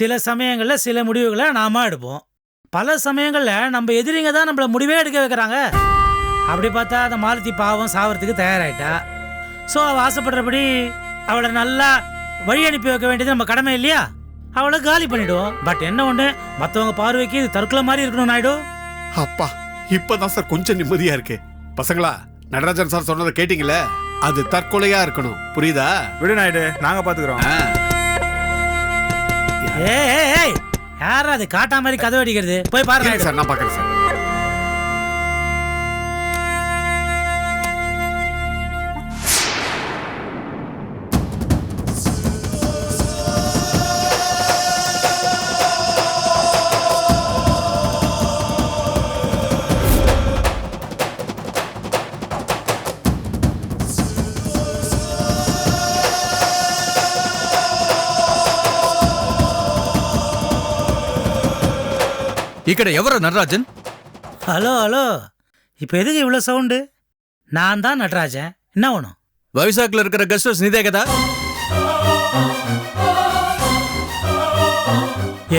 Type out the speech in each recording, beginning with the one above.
சில சமயங்களில் சில முடிவுகளை நாம எடுப்போம். பல சமயங்களில் நம்ம எதிரிங்க தான் நம்மள முடிவே எடுக்க வைக்கிறாங்க. அப்படி பார்த்தா அந்த மாலதி பாவம் சாவறதுக்கு தயாராயிட்டா. ஸோ அவள் ஆசைப்படுறபடி அவளை நல்லா வழி அனுப்பி வைக்க வேண்டியது நம்ம கடமை இல்லையா? அவளை காலி பண்ணிடுவோம். பட் என்ன ஒன்று மற்றவங்க பார்வைக்கு இது தற்கொலை மாதிரி இருக்கணும் நாயுடு. அப்பா இப்பதான் சார் கொஞ்சம் நிம்மதியா இருக்கு. பசங்களா நடராஜன் சார் சொன்னதை கேட்டீங்களே அது தற்கொலையா இருக்கணும். புரியுதா? விடு நாயுடு. நாங்க பாத்துக்கிறோம். ஆ. ஏய் யாரா அது? காட்டா மாதிரி கதவு அடிக்கிறது. போய் பாரு இருங்க நாயுடு. சார் நான் பாக்குறேன் சார். ఇక్కడ எவர நடராஜன் ஹலோ ஹலோ இப்போ எதுக்கு இவ்வளோ சவுண்டு நான் தான் நடராஜன் என்ன வேணும் వైజాగ్లో இருக்கிற கெஸ்ட் ஹவுஸ் நீதே கதா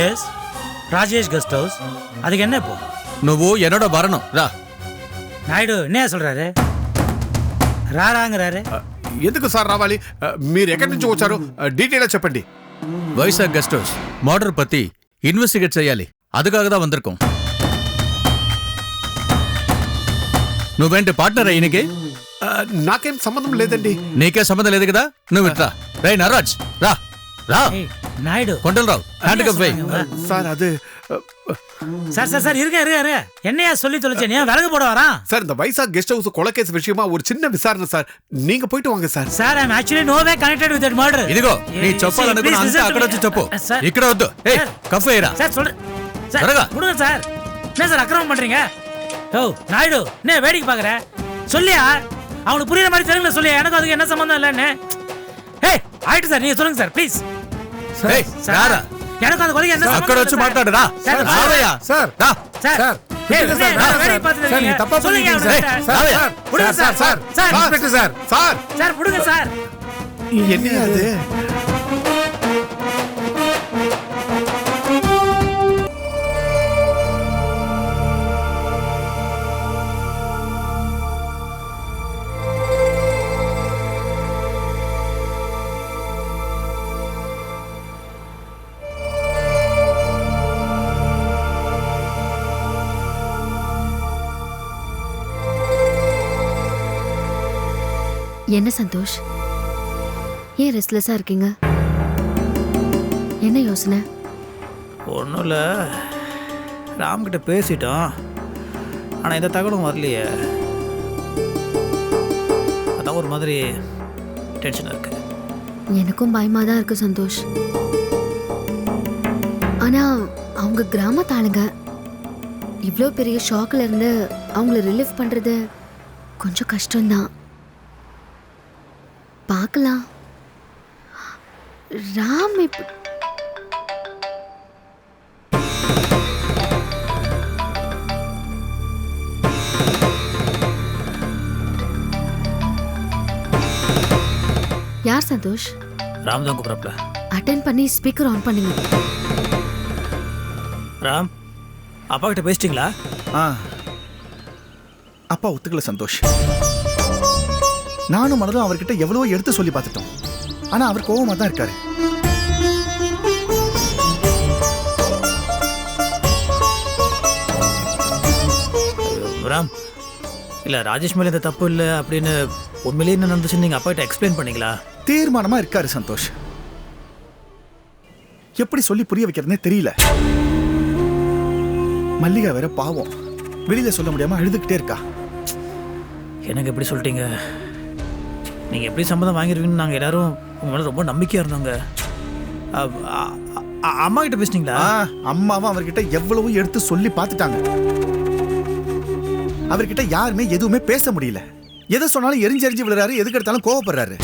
எஸ் ராஜேஷ் கெஸ்ட் ஹவுஸ் அதுக்கு என்ன இப்போ నువ్వు என்னோட வரணும் ரா நாயுடு என்ன சொல்கிறாரு ராராங்கிறாரு ఎందుకు సార్ రావాలి మీరు ఎక్కడి నుంచి వచ్చారు డీటెయిల్గా చెప్పండి వైజాగ్ గెస్ట్ హౌస్ మర్డర్ పత్తి ఇన్వెస్టిగేట్ చేయాలి அதுக்காக தான் வந்திருக்கோம் నువ్వేంటి పార్ట్నర్ ఈయనకి ఆ, నాకేం సంబంధం లేదండి నీకే సంబంధం లేదు కదా నువ్వు ఇట్రా రే నరాజ్ రా రా ஏய் நாயுடு కొండలరావు హ్యాండ్ కప్ వేయి సార్ அது ఆ, சார் சார் சார் இருங்க இருங்க இருங்க என்னையா சொல்லி தொலைச்சேன் ஏன் விலகு போட வரான் சார் இந்த வைசாக் கெஸ்ட் ஹவுஸ் கொலைகேஸ் விஷயமா ஒரு சின்ன விசாரணை சார் நீங்க போயிட்டு வாங்க sir sir I'm actually no way connected with that murder ఇదిగో నీ చెప్పాలనుకున్న అంతే అక్కడ వచ్చి చెప్పు సార్ ఇక్కడ వద్దు ఏ కఫ్ వేయరా சார் சொல்ற சார் கொடுங்க சார். என்ன சார் அக்கிரமம் பண்றீங்க? ஓ நாயுடு என்ன வேடிக்கை பாக்குற? சொல்லியா? அவனுக்கு புரியுற மாதிரி தெலுங்குல சொல்லியா? எனக்கு அதுக்கு என்ன சம்மந்தம் இல்லைன்னு. ஏய் ஆயிட்டு சார் நீங்க சொல்லுங்க சார் ப்ளீஸ் சார் எனக்கு அந்த கொலைக்கு என்ன அக்கட வச்சு மாட்டாடுடா சாரையா சார் டா. Sir sir sir. Sir sir என்ன சந்தோஷ்? ஏன் ரெஸ்ட்லெஸ்ஸாக இருக்கீங்க? என்ன யோசனை? ஒன்றும் இல்லை ராம்கிட்ட பேசிட்டோம். ஆனால் எந்த தகவலும் வரலையே. அதான் ஒரு மாதிரி டென்ஷனாக இருக்கு. எனக்கும் பயமாக தான் இருக்கு சந்தோஷ். ஆனால் அவங்க கிராமத்து ஆளுங்க இவ்வளோ பெரிய ஷாக்கில் இருந்து அவங்கள ரிலீஃப் பண்ணுறது கொஞ்சம் கஷ்டம்தான். பார்க்கலாம். ராம் இப்போ யார் சந்தோஷ்? ராம் தான் கூப்பிட்றப்பல அட்டன் பண்ணி ஸ்பீக்கர் ஆன் பண்ணுங்க. ராம் அப்பா கிட்ட பேசிட்டீங்களா? ஆ. அப்பா ஒத்துக்கல சந்தோஷ். நானும் மனதும் அவர்கிட்ட எவ்வளவோ எடுத்து சொல்லி பார்த்துட்டோம். ஆனா அவர் கோவமா தான் இருக்காரு. ராம் இல்லை ராஜேஷ் மேலே எந்த தப்பு இல்லை அப்படின்னு உண்மையிலேயே என்ன நடந்துச்சுன்னு நீங்கள் அப்பா கிட்ட எக்ஸ்பிளைன் பண்ணீங்களா? தீர்மானமா இருக்காரு சந்தோஷ். எப்படி சொல்லி புரிய வைக்கிறதுனே தெரியல. மல்லிகா வேற பாவம். வெளியில சொல்ல முடியாம அழுதுகிட்டே இருக்கா. எனக்கு எப்படி சொல்லிட்டீங்க? நீங்கள் எப்படி சம்மதம் வாங்கிருவீங்கன்னு நாங்கள் எல்லாரும் உங்க மேலே ரொம்ப நம்பிக்கையாக இருந்தோங்க. அம்மா கிட்ட பேசிட்டீங்களா ஆ, அம்மாவும் அவர்கிட்ட எவ்வளவோ எடுத்து சொல்லி பார்த்துட்டாங்க. அவர்கிட்ட யாருமே எதுவுமே பேச முடியல. எதை சொன்னாலும் எரிஞ்சு எரிஞ்சு விழுறாரு எதுக்கு எடுத்தாலும் கோவப்படுறாரு.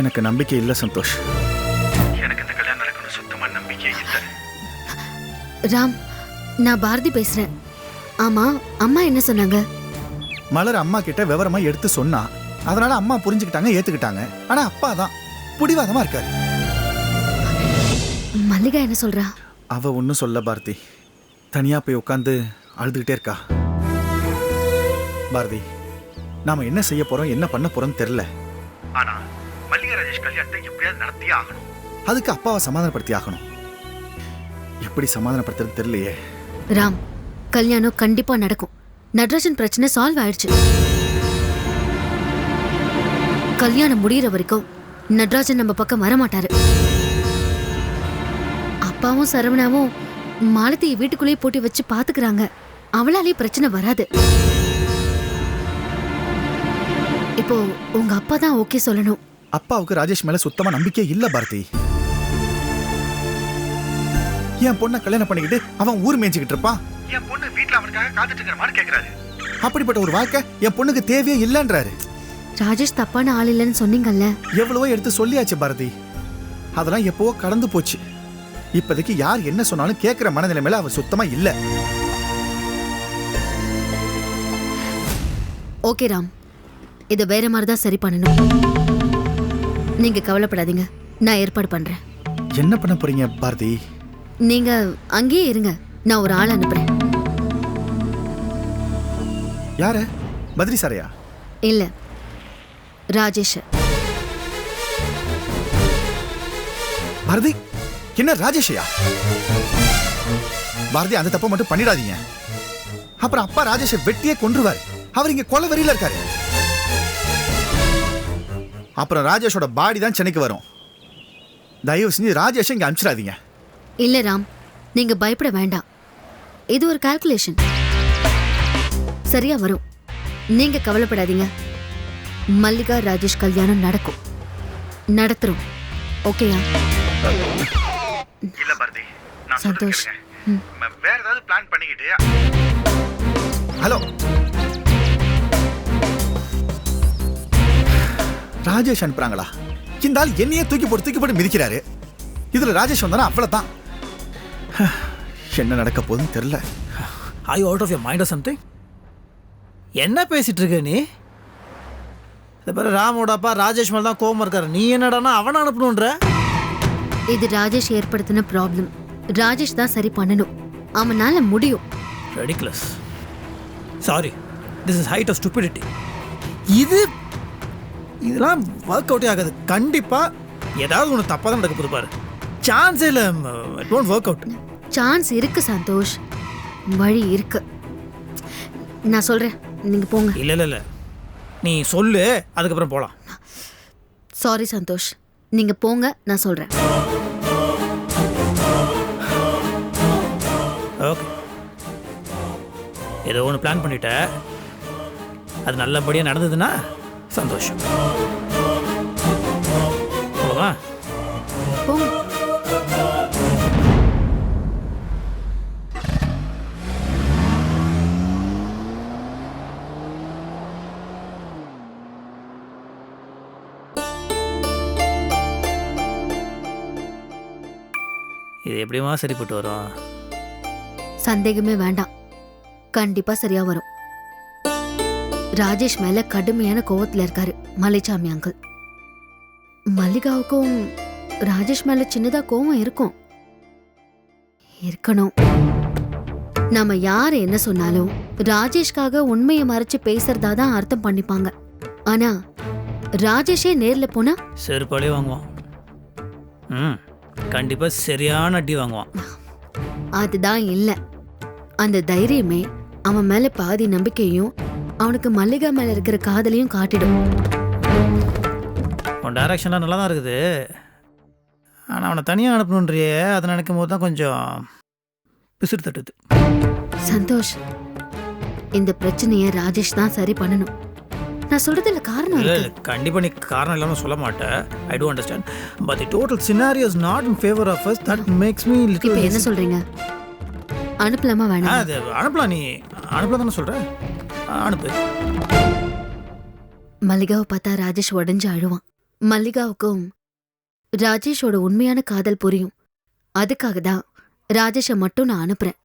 எனக்கு நம்பிக்கை இல்ல சந்தோஷ். எனக்கு இந்த கல்யாணம் நடக்கணும் சுத்தமா நம்பிக்கை இல்லை. ராம் நான் பாரதி பேசுறேன். ஆமா அம்மா என்ன சொன்னாங்க? மலர் அம்மா கிட்ட விவரமா எடுத்து சொன்னா அதனால அம்மா புரிஞ்சுக்கிட்டாங்க ஏத்துக்கிட்டாங்க. ஆனா அப்பா தான் புடிவாதமா இருக்காரு. மல்லிகா என்ன சொல்றா? அவ ஒன்றும் சொல்ல பாரதி. தனியா போய் உட்காந்து அழுதுகிட்டே இருக்கா. பாரதி நாம என்ன செய்ய போறோம் என்ன பண்ண போறோம்னு தெரியல. ஆனா மல்லிகா ராஜேஷ் கல்யாணத்தை எப்படியாவது நடத்தியே ஆகணும். அதுக்கு அப்பாவை சமாதானப்படுத்தி ஆகணும். எப்படி சமாதானப்படுத்துறது தெரியலையே. ராம் கல்யாணம் கண்டிப்பா நடக்கும். நடராஜன் பிரச்சனை சால்வ் ஆயிடுச்சு. கல்யாணம் முடிகிற வரைக்கும் நடராஜன் நம்ம பக்கம் வரமாட்டாரு. அப்பாவும் சரவணாவும் மாலத்தியை வீட்டுக்குள்ளேயே போட்டு வச்சு பாத்துக்கிறாங்க. அவளாலே பிரச்சனை வராது. இப்போ உங்க அப்பா தான் ஓகே சொல்லணும். அப்பாவுக்கு ராஜேஷ் மேல சுத்தமா நம்பிக்கை இல்ல பாரதி. என் பொண்ணை கல்யாணம் பண்ணிக்கிட்டு அவன் ஊர் மேய்ச்சிக்கிட்டு இருப்பான். என் பொண்ணு வீட்டுல அவனுக்காக காத்துட்டு இருக்கிறமான்னு கேக்குறாரு. அப்படிப்பட்ட ஒரு வாழ்க்கை என் பொண்ணுக்கு தேவையே இல்லைன்றாரு. ராஜேஷ் தப்பான ஆள் இல்லைன்னு சொன்னீங்கல்ல? எவ்வளவோ எடுத்து சொல்லியாச்சு பாரதி. அதெல்லாம் எப்பவோ கடந்து போச்சு. இப்போதைக்கு யார் என்ன சொன்னாலும் கேட்கிற மனநிலைமையில அவ சுத்தமா இல்ல. ஓகே ராம். இதை வேற மாதிரி தான் சரி பண்ணணும். நீங்க கவலைப்படாதீங்க. நான் ஏற்பாடு பண்றேன். என்ன பண்ண போறீங்க பாரதி? நீங்க அங்கேயே இருங்க. நான் ஒரு ஆள் அனுப்புறேன். யாரு? பத்ரி சாரையா? இல்ல. ராஜேஷ். பாரதி என்ன ராஜேஷையா? பாரதி அந்த தப்பை மட்டும் பண்ணிடாதீங்க. அப்புறம் அப்பா ராஜேஷை வெட்டியே கொன்றுவார். அவர் இங்க கொலை வெறியில இருக்காரு. அப்புறம் ராஜேஷோட பாடி தான் சென்னைக்கு வரும். தயவு செஞ்சு ராஜேஷை இங்க அனுப்பிச்சிடாதீங்க. இல்ல ராம் நீங்க பயப்பட வேண்டாம். இது ஒரு கால்குலேஷன் சரியா வரும். நீங்க கவலைப்படாதீங்க. மல்லிகா ராஜேஷ் கல்யாணம் நடக்கும். நடத்துறோம். ஓகேயா? இல்ல பாரதி சந்தோஷ். ம். வேற ஏதாவது பிளான் பண்ணிக்கிட்டு ஹலோ. ராஜேஷ் அனுப்புறாங்களா? இந்த ஆள் என்னையே தூக்கி போட்டு தூக்கி போட்டு மிதிக்கிறாரு. இதுல ராஜேஷ் வந்தானா? அவ்வளவுதான். என்ன நடக்க போகுதுன்னு தெரியல. I out of your mind or something என்ன பேசிட்டு இருக்க நீ? இந்த பேர் ராமோட அப்பா ராஜேஷ் மேலே தான் கோவம் இருக்காரு. நீ என்னடானா அவனை அனுப்பணுன்ற? இது ராஜேஷ் ஏற்படுத்தின ப்ராப்ளம் ராஜேஷ் தான் சரி பண்ணணும். அவனால முடியும். Ridiculous sorry this is height of stupidity இது இதெல்லாம் ஒர்க் அவுட்டே ஆகாது. கண்டிப்பாக ஏதாவது ஒன்று தப்பாக தான் நடக்க போகுது பாரு. சான்ஸே இல்லை it won't work out chance இருக்கு சந்தோஷ். வழி இருக்கு. நான் சொல்றேன். நீங்க போங்க. இல்லை இல்லை. இல்லை நீ சொல்லு அதுக்கப்புறம் போகலாம் சாரி சந்தோஷ். நீங்க போங்க நான் சொல்றேன். ஓகே. ஏதோ ஒன்று பிளான் பண்ணிட்ட. அது நல்லபடியாக நடந்ததுன்னா சந்தோஷம். போகவா இது எப்படிமா சரிப்பட்டு வரும்? சந்தேகமே வேண்டாம். கண்டிப்பா சரியா வரும். ராஜேஷ் மேல கடுமையான கோவத்துல இருக்காரு மலைச்சாமி அங்கிள் மல்லிகாவுக்கும் ராஜேஷ் மேல சின்னதா கோவம் இருக்கும். இருக்கணும். நாம யார் என்ன சொன்னாலும் ராஜேஷ்காக உண்மையை மறைச்சு பேசுறதா தான் அர்த்தம் பண்ணிப்பாங்க. ஆனா ராஜேஷே நேர்ல போனா? செருப்பாலே வாங்குவான். ம். கண்டிப்பாக சரியான அடி வாங்குவான். அதுதான் இல்ல. அந்த தைரியமே அவன் மேல பாதி நம்பிக்கையும் அவனுக்கு மல்லிகா மேல இருக்கிற காதலையும் காட்டிடும். உன் டைரக்ஷன்லாம் நல்லா தான் இருக்குது. ஆனால் அவனை தனியாக அனுப்பணுன்றியே அதை நினைக்கும் போது தான் கொஞ்சம் பிசுறு தட்டுது. சந்தோஷ் இந்த பிரச்சனைய ராஜேஷ் தான் சரி பண்ணணும். நான் சொல்றதுல காரணம் இல்லை இருக்கு. கண்டிப்பாக நீ காரணம் இல்லாமல் சொல்ல மாட்டேன் I don't understand but the total scenario is not in favour of us that makes me இப்ப என்ன சொல்றீங்க? அனுப்பலாமா வேணாம்? அது அனுப்பலாம் நீ. அனுப்பலாம் தானே சொல்கிற அனுப்பு. மல்லிகாவை பார்த்தா ராஜேஷ் உடஞ்சு அழுவான். மல்லிகாவுக்கும் ராஜேஷோட உண்மையான காதல் புரியும். அதுக்காக தான் ராஜேஷை மட்டும் நான் அனுப்புறேன்.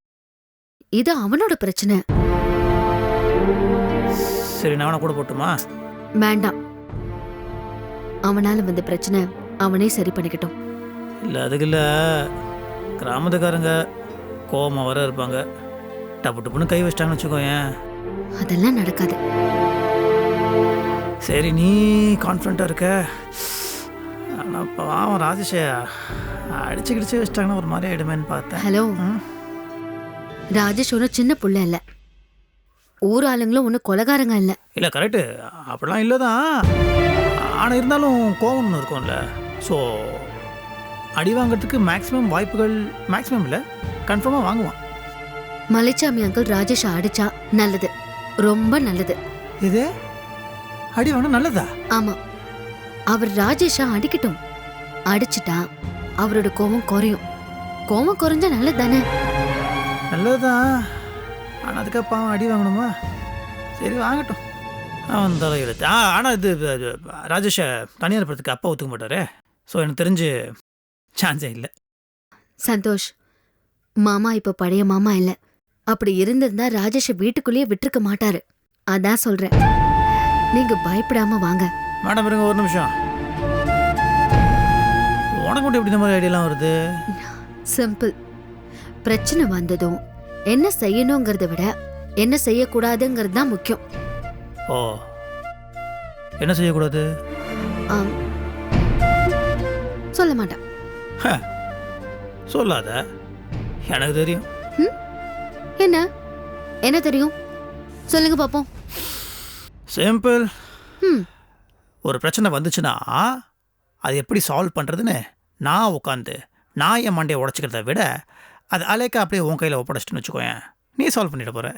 இது அவனோட பிரச்சனை. சரி நான் அவனை கூட போட்டுமா? வேண்டாம். அவனால வந்த பிரச்சனை அவனே சரி பண்ணிக்கட்டும். இல்லை அதுக்கு இல்லை. கிராமத்துக்காரங்க கோவமாக வர இருப்பாங்க. டப்பு டப்புன்னு கை வச்சிட்டாங்கன்னு வச்சுக்கோயேன். அதெல்லாம் நடக்காது. சரி நீ கான்ஃபிடண்ட்டாக இருக்க. ஆனால் பாவம் ராஜேஷை அடிச்சு கிடிச்சு வச்சிட்டாங்கன்னா ஒரு மாதிரி ஆகிடுமேன்னு பார்த்தேன். ஹலோ. ராஜேஷ் ஒன்றும் சின்ன புள்ள இல்ல. ஊர் ஆளுங்களும் ஒன்றும் கொலகாரங்க இல்ல. இல்லை கரெக்டு அப்படிலாம் இல்லை தான் ஆனால் இருந்தாலும் கோவம் ஒன்று இருக்கும்ல. ஸோ அடி வாங்குறதுக்கு மேக்ஸிமம் வாய்ப்புகள் மேக்ஸிமம் இல்லை. கன்ஃபார்மாக வாங்குவான். மலைச்சாமி அங்கிள் ராஜேஷ் அடிச்சா நல்லது. ரொம்ப நல்லது. இது? அடி வாங்கினா நல்லதா? ஆமா. அவர் ராஜேஷா அடிக்கட்டும். அடிச்சிட்டா அவரோட கோவம் குறையும். கோவம் குறைஞ்சா நல்லது தானே? நல்லதுதான். ஆனால் அதுக்காக பாவம் அடி வாங்கணுமா? சரி வாங்கட்டும். அவன் தலை எடுத்து ஆ ஆனால் இது இது, ராஜேஷை தனியார் படத்துக்கு அப்பா ஒத்துக்க மாட்டாரே. ஸோ எனக்கு தெரிஞ்சு சான்ஸே இல்லை. சந்தோஷ் மாமா இப்ப பழைய மாமா இல்ல. அப்படி இருந்திருந்தா ராஜேஷ வீட்டுக்குள்ளேயே விட்டுருக்க மாட்டாரு. அதான் சொல்றேன். நீங்க பயப்படாம வாங்க. மேடம் இருங்க ஒரு நிமிஷம். உனக்கு மட்டும் எப்படி இந்த மாதிரி ஐடியாலாம் வருது? சிம்பிள். பிரச்சனை வந்ததும் என்ன செய்யணுங்கிறத விட என்ன செய்யக்கூடாதுங்கிறது தான் முக்கியம். ஓ. என்ன செய்யக்கூடாது? ஆம். சொல்ல மாட்டேன். சொல்லாத. எனக்கு தெரியும். என்ன? என்ன தெரியும்? சொல்லுங்க பாப்போம். சிம்பிள் ம். ஒரு பிரச்சனை வந்துச்சுன்னா அது எப்படி சால்வ் பண்ணுறதுன்னு நான் உட்காந்து நான் என் மண்டையை உடச்சிக்கிறத விட அது அலேக்கா அப்படியே உன் கையில் ஒப்படைச்சிட்டுன்னு வச்சுக்கோயேன். நீ சால்வ் பண்ணிட போகிற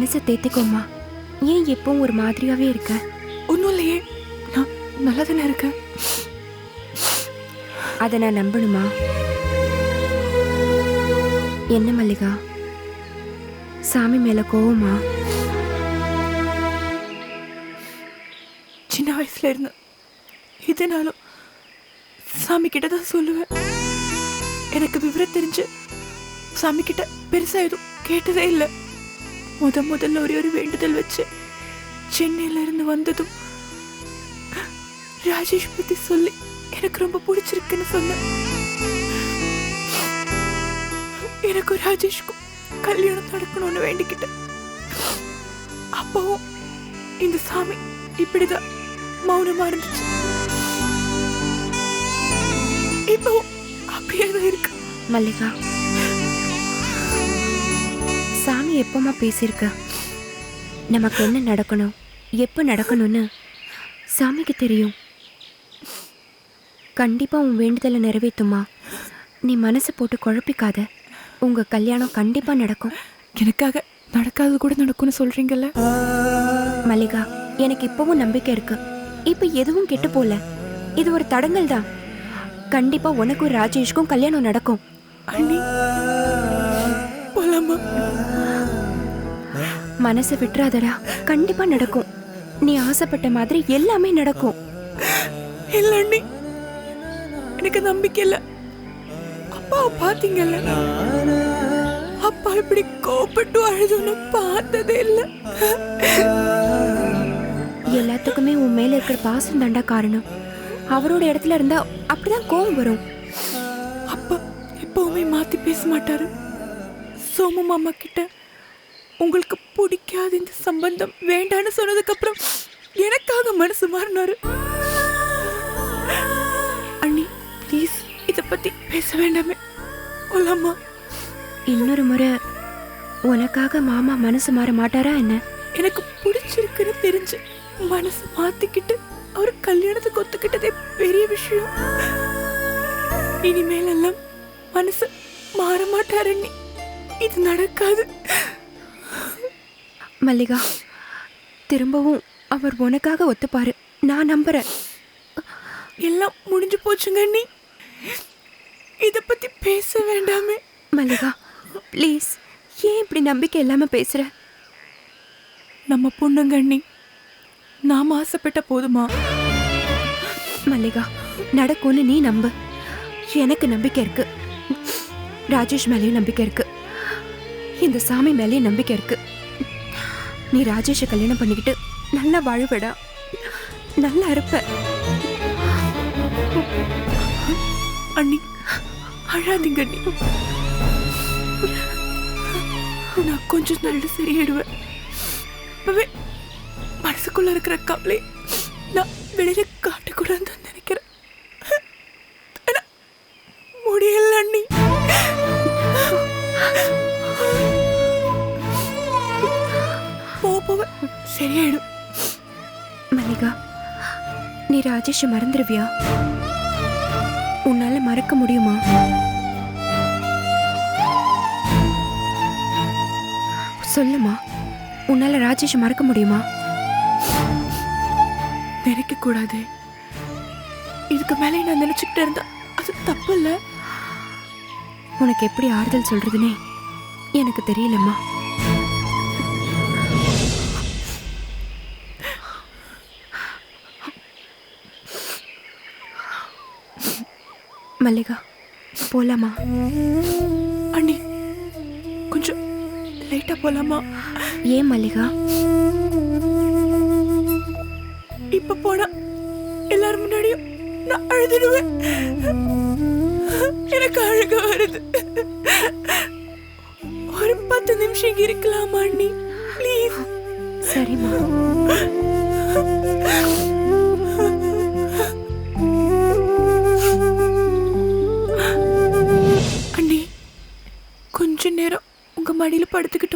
மனசை தேத்திக்கோமா ஏன் எப்பவும் ஒரு மாதிரியாவே இருக்க? ஒன்றும் இல்லையே. நான் நல்லா தானே இருக்கேன். அதை நான் நம்பணுமா? என்ன மல்லிகா? சாமி மேல கோவமா? சின்ன வயசுல இருந்து இதனாலும் சாமி கிட்ட தான் சொல்லுவேன். எனக்கு விவரம் தெரிஞ்சு சாமி கிட்ட பெருசா எதுவும் கேட்டதே இல்லை. முத முதல்ல ஒரே ஒரு வேண்டுதல் வச்சு சென்னையில இருந்து வந்ததும் ராஜேஷ் பத்தி சொல்லி எனக்கு ரொம்ப பிடிச்சிருக்குன்னு சொன்னேன். எனக்கும் ராஜேஷ்க்கும் கல்யாணம் நடக்கணும்னு வேண்டிக்கிட்டேன். அப்பவும் இந்த சாமி இப்படிதான் மௌனமா இருந்துச்சு. இப்போ அப்படியே தான் இருக்கு. மல்லிகா எப்பமா பேசியிருக்க? நமக்கு என்ன நடக்கணும்? எப்போ நடக்கணும்னு? சாமிக்கு தெரியும். கண்டிப்பா உன் வேண்டுதலை நிறைவேத்துமா நீ மனசு போட்டு குழப்பிக்காத. உங்க கல்யாணம் கண்டிப்பா நடக்கும். எனக்காக நடக்காதது கூட நடக்கும்னு சொல்றீங்கல்ல? மல்லிகா எனக்கு இப்பவும் நம்பிக்கை இருக்கு. இப்ப எதுவும் கெட்டு போல. இது ஒரு தடங்கல் தான். கண்டிப்பா உனக்கும் ராஜேஷ்க்கும் கல்யாணம் நடக்கும். அண்ணி போலாமா? மனசை விட்டுறாதடா. கண்டிப்பா நடக்கும். நீ ஆசைப்பட்ட மாதிரி எல்லாமே நடக்கும். இல்ல அண்ணி. எனக்கு நம்பிக்கை இல்ல. அப்பாவை பாத்தீங்கல்ல அப்பா இப்படி கோபப்பட்டு அழுதுன்னு பார்த்ததே இல்ல. எல்லாத்துக்குமே உன் மேல இருக்கிற பாசம் தாண்டா காரணம். அவரோட இடத்துல இருந்தா அப்படிதான் கோவம் வரும். அப்பா எப்பவுமே மாத்தி பேச மாட்டாரு. சோமு மாமா கிட்ட உங்களுக்கு பிடிக்காத இந்த சம்பந்தம் வேண்டான்னு சொன்னதுக்கு அப்புறம் எனக்காக மனசு மாறினாரு. அண்ணி ப்ளீஸ் இத பத்தி பேச வேண்டாமே. போலாமா? இன்னொரு முறை உனக்காக மாமா மனசு மாற மாட்டாரா என்ன? எனக்கு பிடிச்சிருக்குன்னு தெரிஞ்சு மனசு மாத்திக்கிட்டு அவர் கல்யாணத்துக்கு ஒத்துக்கிட்டதே பெரிய விஷயம். இனிமேலெல்லாம் மனசு மாற மாட்டாரு இது நடக்காது. மல்லிகா திரும்பவும் அவர் உனக்காக ஒத்துப்பாரு. நான் நம்புறேன். எல்லாம் முடிஞ்சு போச்சுங்க அண்ணி. இத பத்தி பேச வேண்டாமே. மல்லிகா ப்ளீஸ் ஏன் இப்படி நம்பிக்கை இல்லாம பேசுற? நம்ம பொண்ணுங்க அண்ணி நாம ஆசைப்பட்ட போதுமா? மல்லிகா நடக்கும்னு நீ நம்பு. எனக்கு நம்பிக்கை இருக்கு. ராஜேஷ் மேலேயும் நம்பிக்கை இருக்கு. இந்த சாமி மேலேயும் நம்பிக்கை இருக்கு. நீ ராஜேஷை கல்யாணம் பண்ணிக்கிட்டு நல்லா வாழ்வடா. நல்லா இருப்ப. அண்ணி அழாதீங்க அண்ணி. நான் கொஞ்சம் நல்ல சரியாயிடுவேன். மனசுக்குள்ள இருக்கிற கவலை நான் வெளியில காட்டக்கூடாதுன்னு சரியாயிடும் மல்லிகா நீ ராஜேஷை மறந்துடுவியா உன்னால மறக்க முடியுமா சொல்லுமா உன்னால ராஜேஷை மறக்க முடியுமா நினைக்க கூடாது இதுக்கு மேலே நான் நினைச்சுக்கிட்டே இருந்தா அது தப்பு இல்ல உனக்கு எப்படி ஆறுதல் சொல்றதுனே எனக்கு தெரியலம்மா மல்லிகா போலாமா? அண்ணி கொஞ்சம் லேட்டா போலாமா? ஏன் மல்லிகா? இப்ப போனா எல்லாரும் முன்னாடியும் நான் அழுதுடுவேன். எனக்கு அழுக வருது. ஒரு பத்து நிமிஷம் இங்க இருக்கலாமா அண்ணி? ப்ளீஸ் சரிம்மா. படுத்துக்கிட்டு